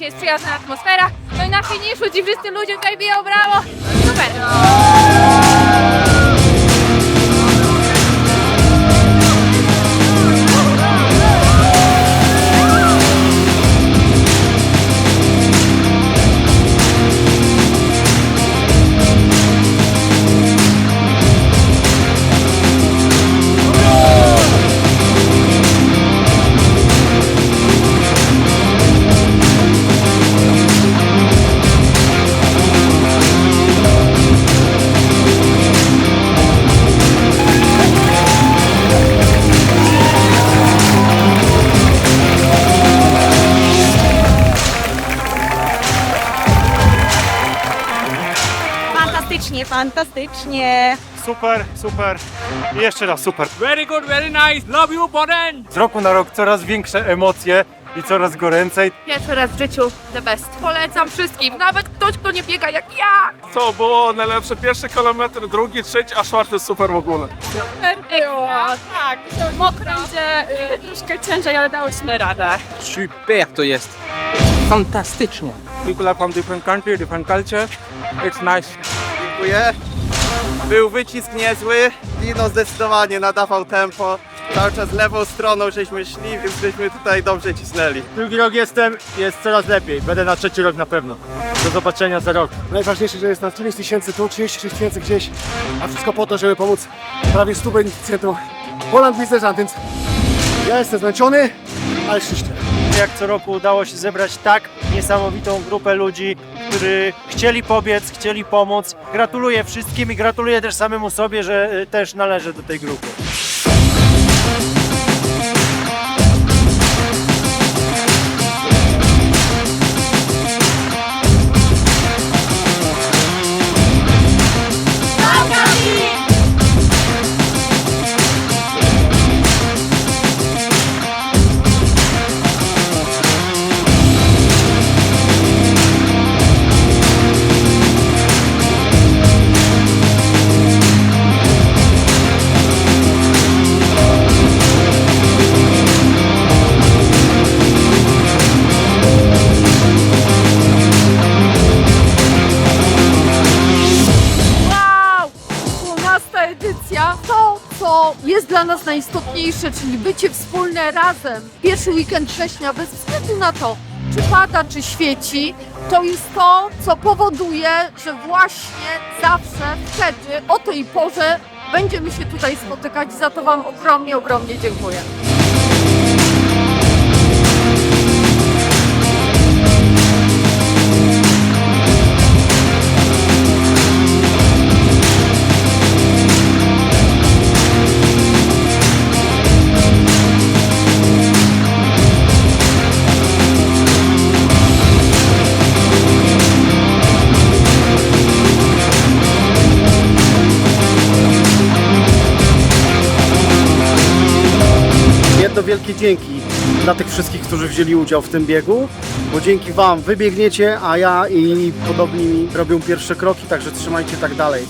jest przyjazna atmosfera. No i na finiszu ci wszyscy ludzie tutaj biją brawo. Super. Fantastycznie, fantastycznie. Super, super. I jeszcze raz super. Very good, very nice. Love you, Poden. Z roku na rok coraz większe emocje i coraz goręcej. Pierwszy raz w życiu the best. Polecam wszystkim, nawet ktoś, kto nie biega jak ja. To było najlepsze. Pierwszy kilometr, drugi, trzeci, a czwarty super w ogóle. Tak, mokro idzie, y, troszkę ciężej, ale dałyśmy radę. Super to jest. Fantastycznie. People are from different country, different culture. It's nice. Dziękuję. Był wycisk niezły. Dino zdecydowanie nadawał tempo. Cały czas lewą stroną żeśmy szli, więc żeśmy tutaj dobrze cisnęli. Drugi rok jestem, jest coraz lepiej. Będę na trzeci rok na pewno. Do zobaczenia za rok. Najważniejsze, że jest nas 9 tysięcy tu, 36 tysięcy gdzieś, a wszystko po to, żeby pomóc prawie 100 beneficjentom Poland Wizerza, więc ja jestem zmęczony, ale szczęśliwy. Jak co roku udało się zebrać tak niesamowitą grupę ludzi, którzy chcieli pobiec, chcieli pomóc. Gratuluję wszystkim i gratuluję też samemu sobie, że y, też należę do tej grupy. To, co jest dla nas najistotniejsze, czyli bycie wspólne razem. Pierwszy weekend września, bez względu na to, czy pada, czy świeci, to jest to, co powoduje, że właśnie zawsze wtedy, o tej porze, będziemy się tutaj spotykać. Za to Wam ogromnie, ogromnie dziękuję. Jedno wielkie dzięki dla tych wszystkich, którzy wzięli udział w tym biegu, bo dzięki Wam wybiegniecie, a ja i podobni mi robią pierwsze kroki, także trzymajcie tak dalej.